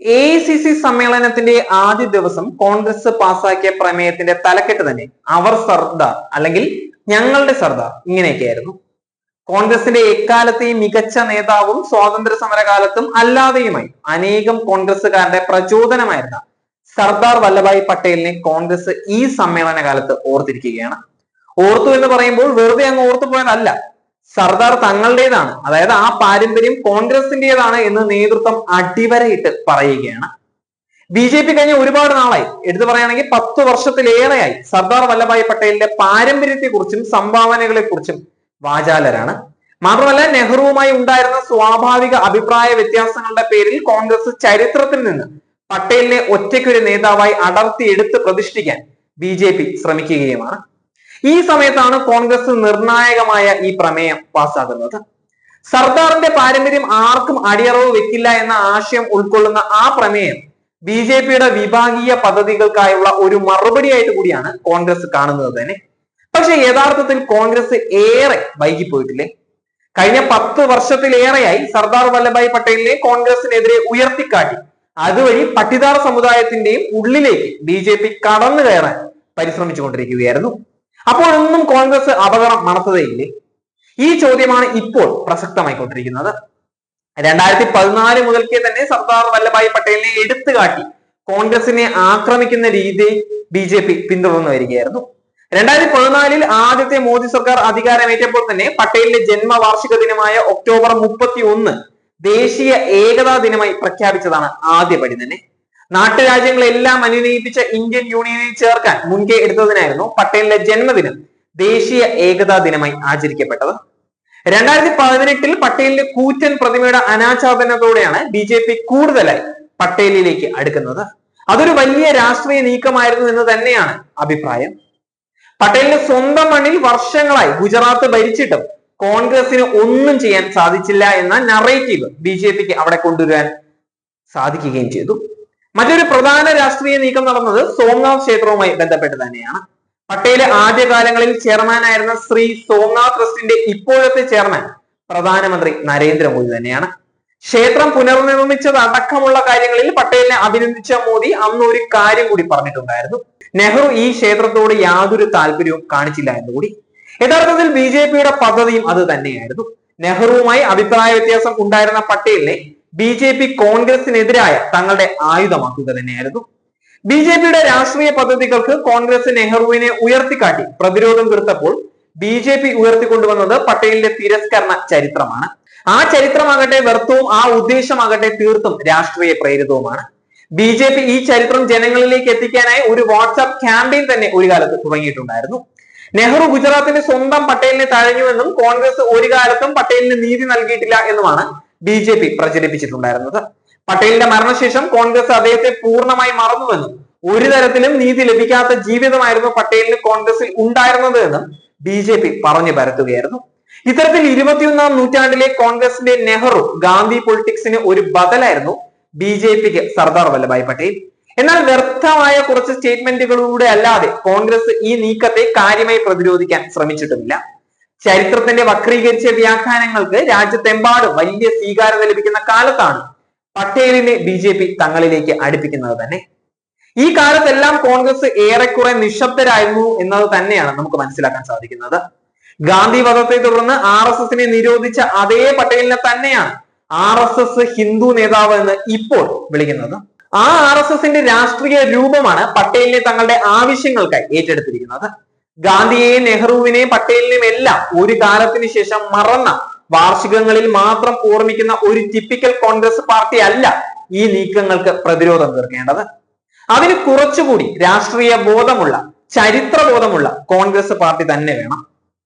A C C സമ്മേളനത്തിന്റെ ആദ്യ ദിവസം കോൺഗ്രസ് പാസാക്കിയ പ്രമേയത്തിന്റെ തലക്കെട്ട് തന്നെ അവർ സർദാർ അല്ലെങ്കിൽ ഞങ്ങളുടെ സർദാർ ഇങ്ങനെയൊക്കെയായിരുന്നു. കോൺഗ്രസിന്റെ എക്കാലത്തെയും മികച്ച നേതാവും സ്വാതന്ത്ര്യ സമരകാലത്തും അല്ലാതെയുമായി അനേകം കോൺഗ്രസുകാരുടെ പ്രചോദനമായിരുന്ന സർദാർ വല്ലഭായ് പട്ടേലിനെ കോൺഗ്രസ് ഈ സമ്മേളന കാലത്ത് ഓർത്തിരിക്കുകയാണ്. ഓർത്തു എന്ന് പറയുമ്പോൾ വെറുതെ അങ്ങ് ഓർത്തു പോയതല്ല സർദാർ തങ്ങളുടേതാണ്. അതായത് ആ പാരമ്പര്യം കോൺഗ്രസിന്റേതാണ് എന്ന് നേതൃത്വം അടിവരയിട്ട് പറയുകയാണ്. ബി ജെ പി കഴിഞ്ഞ ഒരുപാട് നാളായി. എടുത്തു പറയുകയാണെങ്കിൽ പത്ത് വർഷത്തിലേറെയായി. സർദാർ വല്ലഭായ് പട്ടേലിന്റെ പാരമ്പര്യത്തെക്കുറിച്ചും സംഭാവനകളെ കുറിച്ചും വാചാലരാണ്. മാത്രമല്ല നെഹ്റുവുമായി ഉണ്ടായിരുന്ന സ്വാഭാവിക അഭിപ്രായ വ്യത്യാസങ്ങളുടെ പേരിൽ കോൺഗ്രസ് ചരിത്രത്തിൽ നിന്ന് പട്ടേലിനെ ഒറ്റയ്ക്കൊരു നേതാവായി അടർത്തി എടുത്ത് പ്രതിഷ്ഠിക്കാൻ ബി ശ്രമിക്കുകയുമാണ്. ഈ സമയത്താണ് കോൺഗ്രസ് നിർണായകമായ ഈ പ്രമേയം പാസ്സാകുന്നത്. സർദാറിന്റെ പാരമ്പര്യം ആർക്കും അടിയറവ് വെക്കില്ല എന്ന ആശയം ഉൾക്കൊള്ളുന്ന ആ പ്രമേയം ബി ജെ പിയുടെ വിഭാഗീയ പദ്ധതികൾക്കായുള്ള ഒരു മറുപടിയായിട്ട് കൂടിയാണ് കോൺഗ്രസ് കാണുന്നത് തന്നെ. പക്ഷെ യഥാർത്ഥത്തിൽ കോൺഗ്രസ് ഏറെ വൈകിപ്പോയിട്ടില്ലേ? കഴിഞ്ഞ പത്ത് വർഷത്തിലേറെയായി സർദാർ വല്ലഭായ് പട്ടേലിനെ കോൺഗ്രസിനെതിരെ ഉയർത്തിക്കാട്ടി. അതുവഴി പട്ടിദാർ സമുദായത്തിന്റെയും ഉള്ളിലേക്ക് ബി ജെ പി കടന്നു കയറാൻ പരിശ്രമിച്ചുകൊണ്ടിരിക്കുകയായിരുന്നു. അപ്പോഴൊന്നും കോൺഗ്രസ് അപകടം മണത്തതേയില്ലേ ഈ ചോദ്യമാണ് ഇപ്പോൾ പ്രസക്തമായിക്കൊണ്ടിരിക്കുന്നത്. രണ്ടായിരത്തി പതിനാല് മുതൽക്കേ തന്നെ സർദാർ വല്ലഭായ് പട്ടേലിനെ എടുത്തു കാട്ടി കോൺഗ്രസിനെ ആക്രമിക്കുന്ന രീതി ബി ജെ പി പിന്തുടർന്നു വരികയായിരുന്നു. രണ്ടായിരത്തി പതിനാലിൽ ആദ്യത്തെ മോദി സർക്കാർ അധികാരമേറ്റപ്പോൾ തന്നെ പട്ടേലിന്റെ ജന്മവാർഷിക ദിനമായ ഒക്ടോബർ മുപ്പത്തി ഒന്ന് ദേശീയ ഏകതാ ദിനമായി പ്രഖ്യാപിച്ചതാണ് ആദ്യപടി തന്നെ. നാട്ടുരാജ്യങ്ങളെല്ലാം അനുനയിപ്പിച്ച ഇന്ത്യൻ യൂണിയനിൽ ചേർക്കാൻ മുൻകൈ എടുത്തതിനായിരുന്നു പട്ടേലിന്റെ ജന്മദിനം ദേശീയ ഏകതാ ദിനമായി ആചരിക്കപ്പെട്ടത്. രണ്ടായിരത്തി പതിനെട്ടിൽ പട്ടേലിന്റെ കൂറ്റൻ പ്രതിമയുടെ അനാച്ഛാദനത്തോടെയാണ് ബി ജെ പി കൂടുതലായി പട്ടേലിലേക്ക് അടുക്കുന്നത്. അതൊരു വലിയ രാഷ്ട്രീയ നീക്കമായിരുന്നു എന്ന് തന്നെയാണ് അഭിപ്രായം. പട്ടേലിന്റെ സ്വന്തം മണ്ണിൽ വർഷങ്ങളായി ഗുജറാത്ത് ഭരിച്ചിട്ടും കോൺഗ്രസിന് ഒന്നും ചെയ്യാൻ സാധിച്ചില്ല എന്ന നറേറ്റീവ് ബി ജെ പിക്ക് അവിടെ കൊണ്ടുവരാൻ സാധിക്കുകയും ചെയ്തു. മറ്റൊരു പ്രധാന രാഷ്ട്രീയ നീക്കം നടന്നത് സോംനാഥ് ക്ഷേത്രവുമായി ബന്ധപ്പെട്ട് തന്നെയാണ്. പട്ടേൽ ആദ്യകാലങ്ങളിൽ ചെയർമാനായിരുന്ന ശ്രീ സോംനാഥ് ട്രസ്റ്റിന്റെ ഇപ്പോഴത്തെ ചെയർമാൻ പ്രധാനമന്ത്രി നരേന്ദ്രമോദി തന്നെയാണ്. ക്ഷേത്രം പുനർനിർമ്മിച്ചത് അടക്കമുള്ള കാര്യങ്ങളിൽ പട്ടേലിനെ അഭിനന്ദിച്ച മോദി അന്ന് ഒരു കാര്യം കൂടി പറഞ്ഞിട്ടുണ്ടായിരുന്നു. നെഹ്റു ഈ ക്ഷേത്രത്തോട് യാതൊരു താല്പര്യവും കാണിച്ചില്ല എന്നുകൂടി. യഥാർത്ഥത്തിൽ ബി ജെ പിയുടെ പദ്ധതിയും അത് തന്നെയായിരുന്നു. നെഹ്റുവുമായി അഭിപ്രായ വ്യത്യാസം ഉണ്ടായിരുന്ന പട്ടേലിനെ ബി ജെ പി കോൺഗ്രസിനെതിരായ തങ്ങളുടെ ആയുധമാക്കുക തന്നെയായിരുന്നു. ബി ജെ പിയുടെ രാഷ്ട്രീയ പദ്ധതികൾക്ക് കോൺഗ്രസ് നെഹ്റുവിനെ ഉയർത്തിക്കാട്ടി പ്രതിരോധം തീർത്തപ്പോൾ ബി ജെ പി ഉയർത്തിക്കൊണ്ടുവന്നത് പട്ടേലിന്റെ തിരസ്കരണ ചരിത്രമാണ്. ആ ചരിത്രമാകട്ടെ വ്യർത്ഥവും ആ ഉദ്ദേശമാകട്ടെ തീർത്തും രാഷ്ട്രീയ പ്രേരിതവുമാണ്. ബി ജെ പി ഈ ചരിത്രം ജനങ്ങളിലേക്ക് എത്തിക്കാനായി ഒരു വാട്സാപ്പ് ക്യാമ്പയിൻ തന്നെ ഒരു കാലത്ത് തുടങ്ങിയിട്ടുണ്ടായിരുന്നു. നെഹ്റു ഗുജറാത്തിന്റെ സ്വന്തം പട്ടേലിനെ തഴഞ്ഞുവെന്നും കോൺഗ്രസ് ഒരു കാലത്തും പട്ടേലിന് നീതി നൽകിയിട്ടില്ല എന്നുമാണ് ബി ജെ പി പ്രചരിപ്പിച്ചിട്ടുണ്ടായിരുന്നത്. പട്ടേലിന്റെ മരണശേഷം കോൺഗ്രസ് അദ്ദേഹത്തെ പൂർണമായി മറന്നുവെന്നും ഒരു തരത്തിലും നീതി ലഭിക്കാത്ത ജീവിതമായിരുന്നു പട്ടേലിന് കോൺഗ്രസിൽ ഉണ്ടായിരുന്നത് എന്നും ബി ജെ പി പറഞ്ഞു പരത്തുകയായിരുന്നു. ഇത്തരത്തിൽ ഇരുപത്തിയൊന്നാം നൂറ്റാണ്ടിലെ കോൺഗ്രസിന്റെ നെഹ്റു ഗാന്ധി പൊളിറ്റിക്സിന് ഒരു ബദലായിരുന്നു ബി ജെ പിക്ക് സർദാർ വല്ലഭായ് പട്ടേൽ. എന്നാൽ വ്യർത്ഥമായ കുറച്ച് സ്റ്റേറ്റ്മെന്റുകളിലൂടെ അല്ലാതെ കോൺഗ്രസ് ഈ നീക്കത്തെ കാര്യമായി പ്രതിരോധിക്കാൻ ശ്രമിച്ചിട്ടുമില്ല. ചരിത്രത്തിന്റെ വക്രീകരിച്ച വ്യാഖ്യാനങ്ങൾക്ക് രാജ്യത്തെമ്പാടും വലിയ സ്വീകാര്യത ലഭിക്കുന്ന കാലത്താണ് പട്ടേലിനെ ബി ജെ പി തങ്ങളിലേക്ക് അടുപ്പിക്കുന്നത് തന്നെ. ഈ കാലത്തെല്ലാം കോൺഗ്രസ് ഏറെക്കുറെ നിശബ്ദരായിരുന്നു എന്നത് തന്നെയാണ് നമുക്ക് മനസ്സിലാക്കാൻ സാധിക്കുന്നത്. ഗാന്ധി വധത്തെ തുടർന്ന് ആർ എസ് എസിനെ നിരോധിച്ച അതേ പട്ടേലിനെ തന്നെയാണ് ആർ എസ് എസ് ഹിന്ദു നേതാവ് എന്ന് ഇപ്പോൾ വിളിക്കുന്നത്. ആ ആർ എസ് എസിന്റെ രാഷ്ട്രീയ രൂപമാണ് പട്ടേലിനെ തങ്ങളുടെ ആവശ്യങ്ങൾക്കായി ഏറ്റെടുത്തിരിക്കുന്നത്. ഗാന്ധിയെയും നെഹ്റുവിനെയും പട്ടേലിനെയും എല്ലാം ഒരു കാലത്തിന് ശേഷം മറന്ന വാർഷികങ്ങളിൽ മാത്രം ഓർമ്മിക്കുന്ന ഒരു ടിപ്പിക്കൽ കോൺഗ്രസ് പാർട്ടി അല്ല ഈ നീക്കങ്ങൾക്ക് പ്രതിരോധം തീർക്കേണ്ടത്. അതിന് കുറച്ചുകൂടി രാഷ്ട്രീയ ബോധമുള്ള ചരിത്ര ബോധമുള്ള കോൺഗ്രസ് പാർട്ടി തന്നെ വേണം.